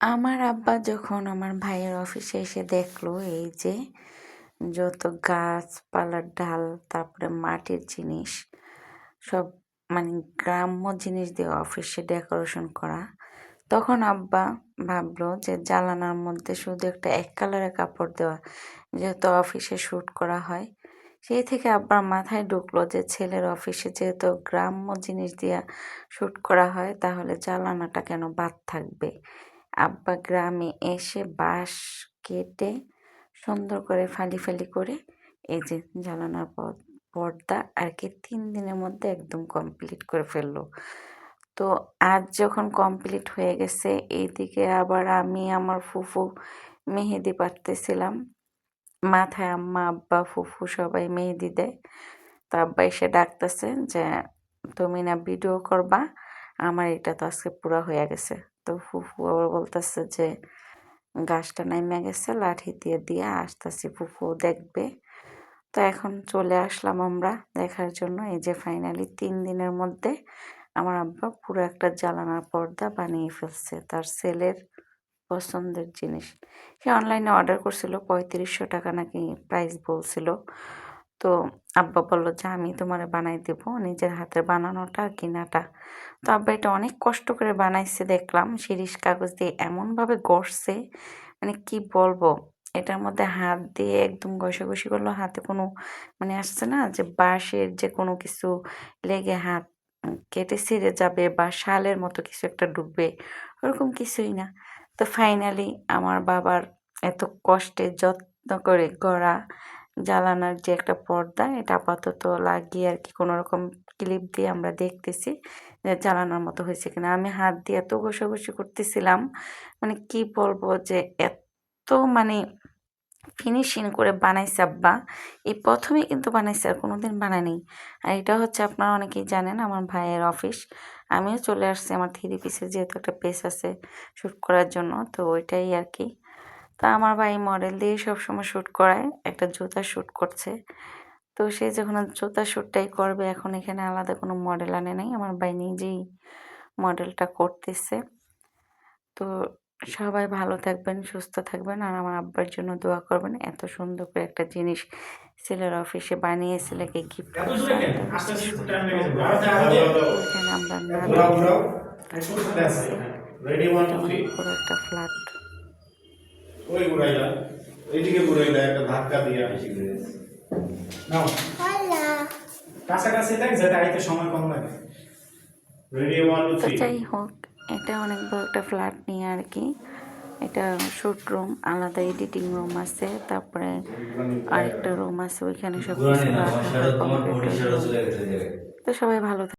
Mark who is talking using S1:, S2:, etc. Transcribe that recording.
S1: আমার আব্বা যখন আমার ভাইয়ের অফিসে এসে দেখল, এই যে যত গাছপালার ডাল, তারপরে মাটির জিনিস, সব মানে গ্রাম্য জিনিস দিয়ে অফিসে ডেকোরেশন করা, তখন আব্বা ভাবলো যে জ্বালানার মধ্যে শুধু একটা এক কালারের কাপড় দেওয়া যেহেতু অফিসে শ্যুট করা হয়, সেই থেকে আব্বার মাথায় ঢুকলো যে ছেলের অফিসে যেহেতু গ্রাম্য জিনিস দিয়ে শ্যুট করা হয়, তাহলে জ্বালানাটা কেন বাদ থাকবে? আব্বা গ্রামে এসে বাঁশ কেটে সুন্দর করে ফালি ফালি করে এই যে জ্বালানোর পর পর্দা আর কি তিন দিনের মধ্যে একদম কমপ্লিট করে ফেলল। তো আজ যখন কমপ্লিট হয়ে গেছে, এইদিকে আবার আমি আমার ফুফু মেহেদি পাড়তেছিলাম। মাথায় আম্মা, আব্বা, ফুফু সবাই মেহেদি দেয়। তো আব্বা এসে ডাকতেছে যে, তুমি না ভিডিও করবা? আমার এটা তো আজকে পুরো হয়ে গেছে। তো ফুফু আবার বলতেছে যে, গাছটা নাইমে গেছে, লাঠি দিয়ে দিয়ে আসতেছি, ফুফু দেখবে। তো এখন চলে আসলাম আমরা দেখার জন্য। এই যে ফাইনালি তিন দিনের মধ্যে আমার আব্বা পুরো একটা জ্বালানার পর্দা বানিয়ে ফেলছে তার সেলের পছন্দের জিনিস। সে অনলাইনে অর্ডার করছিল, পঁয়ত্রিশশো টাকা নাকি প্রাইস বলছিল। তো আব্বা বলল যে, আমি তোমারে বানাই দেবো, নিজের হাতে বানানোটা, কিনাটা। তো আব্বা এটা অনেক কষ্ট করে বানাইছে দেখলাম, শিরিষ কাগজ দিয়ে এমনভাবে গড়ছে মানে কি বলব, এটার মধ্যে হাত দিয়ে একদম ঘষাঘষি করল হাতে কোনো মানে আসছে না যে, বাঁশের যে কোনো কিছু লেগে হাত কেটে ছিঁড়ে যাবে বা শালের মতো কিছু একটা ডুববে, ওরকম কিছুই না। তো ফাইনালি আমার বাবার এত কষ্টে যত্ন করে গড়া জ্বালানার যে একটা পর্দা, এটা আপাতত লাগিয়ে আর কি কোনো রকম ক্লিপ দিয়ে আমরা দেখতেছি যে জ্বালানোর মতো হয়েছে কিনা। আমি হাত দিয়ে এত ঘষাঘষি করতেছিলাম মানে কি বলব যে এত মানে ফিনিশিং করে বানাইছে আব্বা। এই প্রথমেই কিন্তু বানাইছে, আর কোনো দিন বানায়নি আর এটা হচ্ছে আপনারা অনেকেই জানেন, আমার ভাইয়ের অফিস। আমিও চলে আসছি, আমার থ্রি পিসের যেহেতু একটা পেস আছে শ্যুট করার জন্য, তো ওইটাই আর কি। তা আমার ভাই মডেল দিয়ে সবসময় শ্যুট করায় একটা জুতা শ্যুট করছে। তো সে যখন জুতা শ্যুটটাই করবে এখন এখানে আলাদা কোনো মডেল আনে নাই আমার ভাই নিজেই মডেলটা করতেছে। তো সবাই ভালো থাকবেন সুস্থ থাকবেন আর আমার আব্বার জন্য দোয়া করবেন এত সুন্দর করে একটা জিনিস ছেলের অফিসে বানিয়ে ছেলেকে গিফট করছে। আমরা একটা ফ্ল্যাট
S2: ওই ঘুরাইলা। এইদিকে ঘুরাইলা একটা ধাক্কা দিয়া
S3: নাও। কাছাকাছি দেখ যাতে আইতে সময় কম লাগে।
S2: রেডি ওয়ান টু থ্রি
S1: যাই হোক এটা অনেক বড় একটা ফ্ল্যাট নিয়ে আর কি। এটা শুট রুম আলাদা এডিটিং রুম আছে তারপরে আরেকটা রুম আছে ওইখানে সব কিছু। তো সবাই ভালো থাকবেন।